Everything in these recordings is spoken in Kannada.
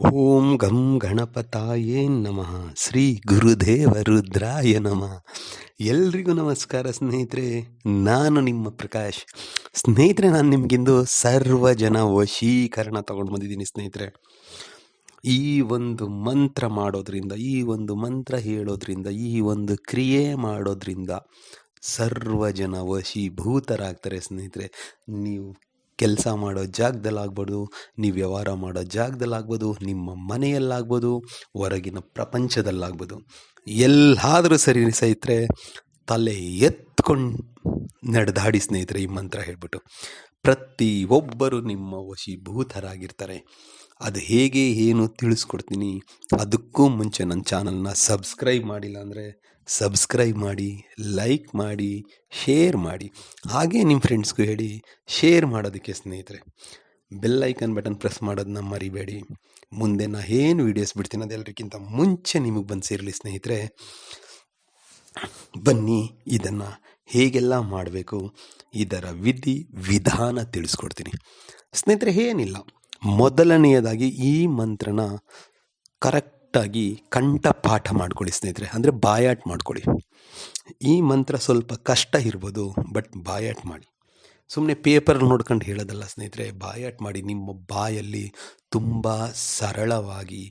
ಓಂ ಗಂ ಗಣಪತಾಯೇ ನಮಃ. ಶ್ರೀ ಗುರುದೇವ ರುದ್ರಾಯ ನಮಃ. ಎಲ್ರಿಗೂ ನಮಸ್ಕಾರ ಸ್ನೇಹಿತರೆ, ನಾನು ನಿಮ್ಮ ಪ್ರಕಾಶ್. ಸ್ನೇಹಿತರೆ, ನಾನು ನಿಮಗಿಂದು ಸರ್ವ ಜನ ವಶೀಕರಣ ತಗೊಂಡು ಬಂದಿದ್ದೀನಿ ಸ್ನೇಹಿತರೆ. ಈ ಒಂದು ಮಂತ್ರ ಮಾಡೋದ್ರಿಂದ, ಈ ಒಂದು ಮಂತ್ರ ಹೇಳೋದ್ರಿಂದ, ಈ ಒಂದು ಕ್ರಿಯೆ ಮಾಡೋದ್ರಿಂದ ಸರ್ವ ಜನ ವಶೀಭೂತರಾಗ್ತಾರೆ ಸ್ನೇಹಿತರೆ. ನೀವು ಕೆಲಸ ಮಾಡೋ ಜಾಗದಲ್ಲಾಗ್ಬೋದು, ನೀವು ವ್ಯವಹಾರ ಮಾಡೋ ಜಾಗದಲ್ಲಾಗ್ಬೋದು, ನಿಮ್ಮ ಮನೆಯಲ್ಲಾಗ್ಬೋದು, ಹೊರಗಿನ ಪ್ರಪಂಚದಲ್ಲಾಗ್ಬೋದು. ಎಲ್ಲಾದರೂ ಸರಿ ಸ್ನೇಹಿತರೆ, ತಲೆ ಎತ್ಕೊಂಡು ನಡೆದಾಡಿ ಸ್ನೇಹಿತರೆ ಈ ಮಂತ್ರ ಹೇಳ್ಬಿಟ್ಟು. ಪ್ರತಿ ಒಬ್ಬರು ನಿಮ್ಮ ವಶೀಭೂತರಾಗಿರ್ತಾರೆ. ಅದು ಹೇಗೆ ಏನು ತಿಳಿಸ್ಕೊಡ್ತೀನಿ, ಅದಕ್ಕೂ ಮುಂಚೆ ನನ್ನ ಚಾನಲ್ನ ಸಬ್ಸ್ಕ್ರೈಬ್ ಮಾಡಿಲ್ಲ ಅಂದರೆ ಸಬ್ಸ್ಕ್ರೈಬ್ ಮಾಡಿ, ಲೈಕ್ ಮಾಡಿ, ಶೇರ್ ಮಾಡಿ. ಹಾಗೆ ನಿಮ್ಮ ಫ್ರೆಂಡ್ಸ್ಗೂ ಹೇಳಿ, ಶೇರ್ ಮಾಡೋದಕ್ಕೆ ಸ್ನೇಹಿತರೆ. ಬೆಲ್ ಐಕನ್ ಬಟನ್ ಪ್ರೆಸ್ ಮಾಡೋದನ್ನ ಮರಿಬೇಡಿ. ಮುಂದೆ ನಾ ಏನು ವೀಡಿಯೋಸ್ ಬಿಡ್ತೀನಿ ಅದೆಲ್ಲರಿಗಿಂತ ಮುಂಚೆ ನಿಮಗೆ ಬಂದು ಸೇರಲಿ ಸ್ನೇಹಿತರೆ. ಬನ್ನಿ, ಇದನ್ನು ಹೇಗೆಲ್ಲ ಮಾಡಬೇಕು, ಇದರ ವಿಧಿ, ವಿಧಾನ ತಿಳಿಸ್ಕೊಡ್ತೀನಿ. ಸ್ನೇಹಿತರೆ, ಏನಿಲ್ಲ. ಮೊದಲನೆಯದಾಗಿ ಈ ಮಂತ್ರನ ಕರೆಕ್ಟಾಗಿ ಕಂಠಪಾಠ ಮಾಡ್ಕೊಳ್ಳಿ ಸ್ನೇಹಿತರೆ, ಅಂದರೆ ಬಾಯಾಟ್ ಮಾಡ್ಕೊಳ್ಳಿ. ಈ ಮಂತ್ರ ಸ್ವಲ್ಪ ಕಷ್ಟ ಇರ್ಬೋದು, ಬಟ್ ಬಾಯಾಟ್ ಮಾಡಿ. ಸುಮ್ಮನೆ ಪೇಪರ್ ನೋಡ್ಕೊಂಡು ಹೇಳೋದಲ್ಲ ಸ್ನೇಹಿತರೆ, ಬಾಯಾಟ್ ಮಾಡಿ ನಿಮ್ಮ ಬಾಯಲ್ಲಿ ತುಂಬ ಸರಳವಾಗಿ,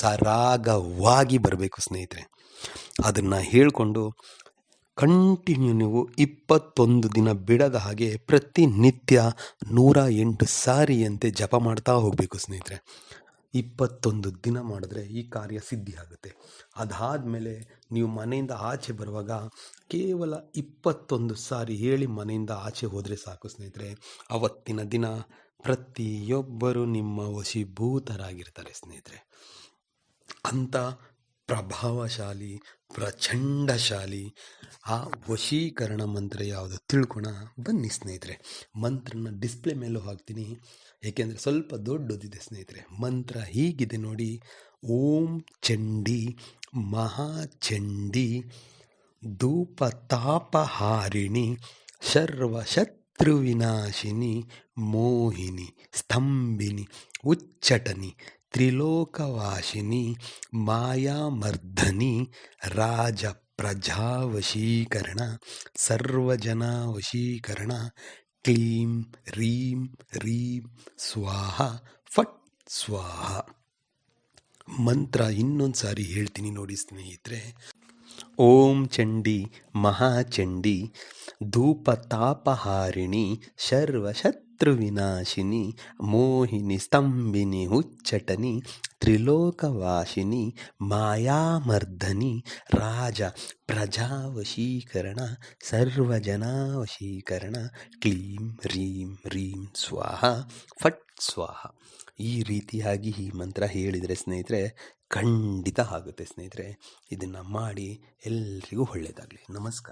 ಸರಾಗವಾಗಿ ಬರಬೇಕು ಸ್ನೇಹಿತರೆ. ಅದನ್ನು ಹೇಳಿಕೊಂಡು ಕಂಟಿನ್ಯೂ ನೀವು ಇಪ್ಪತ್ತೊಂದು ದಿನ ಬಿಡದ ಹಾಗೆ ಪ್ರತಿನಿತ್ಯ ನೂರ ಎಂಟು ಸಾರಿಯಂತೆ ಜಪ ಮಾಡ್ತಾ ಹೋಗಬೇಕು ಸ್ನೇಹಿತರೆ. ಇಪ್ಪತ್ತೊಂದು ದಿನ ಮಾಡಿದ್ರೆ ಈ ಕಾರ್ಯ ಸಿದ್ಧಿ ಆಗುತ್ತೆ. ಅದಾದಮೇಲೆ ನೀವು ಮನೆಯಿಂದ ಆಚೆ ಬರುವಾಗ ಕೇವಲ ಇಪ್ಪತ್ತೊಂದು ಸಾರಿ ಹೇಳಿ ಮನೆಯಿಂದ ಆಚೆ ಹೋದರೆ ಸಾಕು ಸ್ನೇಹಿತರೆ. ಅವತ್ತಿನ ದಿನ ಪ್ರತಿಯೊಬ್ಬರು ನಿಮ್ಮ ವಶೀಭೂತರಾಗಿರ್ತಾರೆ ಸ್ನೇಹಿತರೆ. ಅಂಥ ಪ್ರಭಾವಶಾಲಿ, ಪ್ರಚಂಡಶಾಲಿ ಆ ವಶೀಕರಣ ಮಂತ್ರ ಯಾವುದು ತಿಳ್ಕೊಣ. ಬನ್ನಿ ಸ್ನೇಹಿತರೆ, ಮಂತ್ರನ ಡಿಸ್ಪ್ಲೇ ಮೇಲೂ ಹಾಕ್ತೀನಿ. ಏಕೆಂದರೆ ಸ್ವಲ್ಪ ದೊಡ್ಡದಿದೆ ಸ್ನೇಹಿತರೆ, ಮಂತ್ರ ಹೀಗಿದೆ ನೋಡಿ. ಓಂ ಚಂಡಿ ಮಹಾಚಂಡಿ ಶರ್ವ ಶತ್ರುವಿನಾಶಿನಿ ಮೋಹಿನಿ, ಸ್ತಂಭಿನಿ, ಉಚ್ಚಟನಿ ತ್ರಿಲೋಕವಾಸಿನಿ ಮಾಯಾಮರ್ಧನಿ ರಾಜ ಪ್ರಜಾವಶೀಕರಣ ಸರ್ವಜನ ವಶೀಕರಣ ಕ್ಲೀಂ, ರೀಂ ರೀಂ, ಸ್ವಾಹ, ಫಟ್, ಸ್ವಾಹ. ಮಂತ್ರ ಇನ್ನೊಂದು ಸಾರಿ ಹೇಳ್ತೀನಿ ನೋಡಿ ಸ್ನೇಹಿತರೆ. ಓಂ ಚಂಡಿ, ಮಹಾಚಂಡಿ, ಧೂಪತಾಪಹಾರಿಣಿ ಸರ್ವಶತ್ರುವಿನಾಶಿನಿ ಮೋಹಿನಿ ಸ್ತಂಭಿನಿ ಹುಚ್ಚಟನಿ ತ್ರಿಲೋಕವಾಶಿನಿ ಮಾಯಾಮರ್ಧನಿ ರಾಜ, ಪ್ರಜಾವಶೀಕರಣ, ಸರ್ವಜನಾವಶೀಕರಣ, ಕ್ಲೀಂ, ರೀಂ ರೀಂ, ಸ್ವಾಹ, ಫಟ್ ಸ್ವಾಹ. ಈ ರೀತಿಯಾಗಿ ಈ ಮಂತ್ರ ಹೇಳಿದರೆ ಸ್ನೇಹಿತರೆ, ಖಂಡಿತ ಆಗುತ್ತೆ ಸ್ನೇಹಿತರೆ. ಇದನ್ನು ಮಾಡಿ ಎಲ್ರಿಗೂ ಒಳ್ಳೆಯದಾಗಲಿ ನಮಸ್ಕಾರ.